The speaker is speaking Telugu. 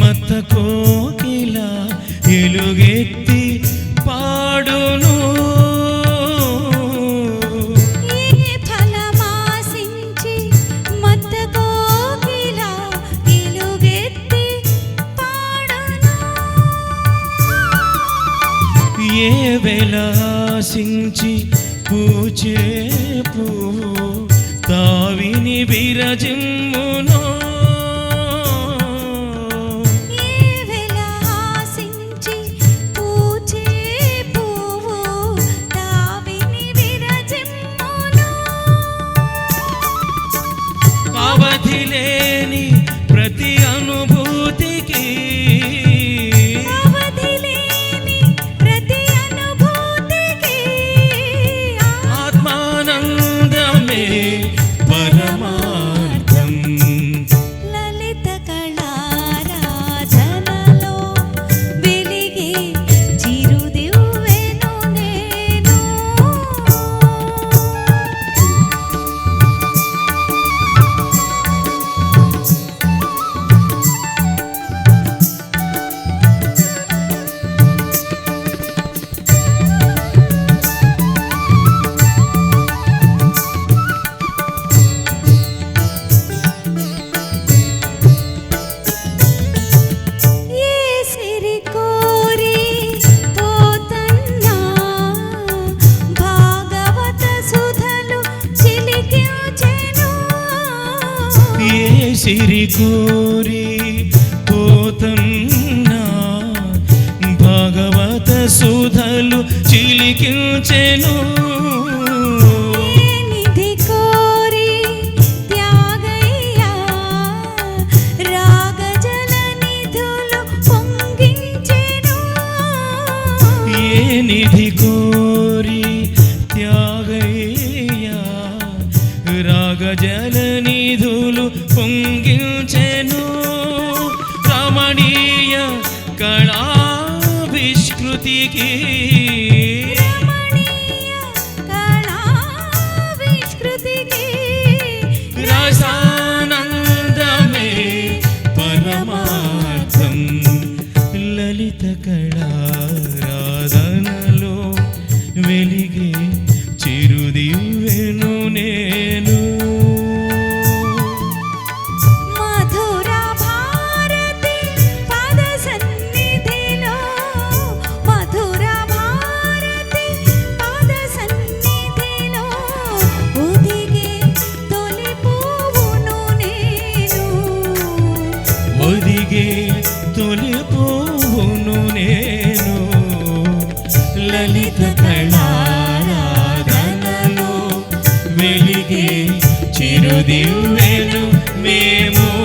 మత కోకిల ఎలుగెత్తి పాడును. ఏ వేళ ఆశించి పూచే పువ్వు తావిని విరజిమ్మును. సిరిగూరి పోతున్నా భగవత సుధలు చిలికించెను. నిధి కోరి త్యాగయ్యా? రాగజల నిధు పొంగించెను రమణీయ కళావిష్కృతికి. రసానందమే పరమార్థం. లలిత కళారా ఒలిగే తొలి పువ్వును నేను లలిత కళారాధనలో వెలిగే చిరుదివ్వెను మేము.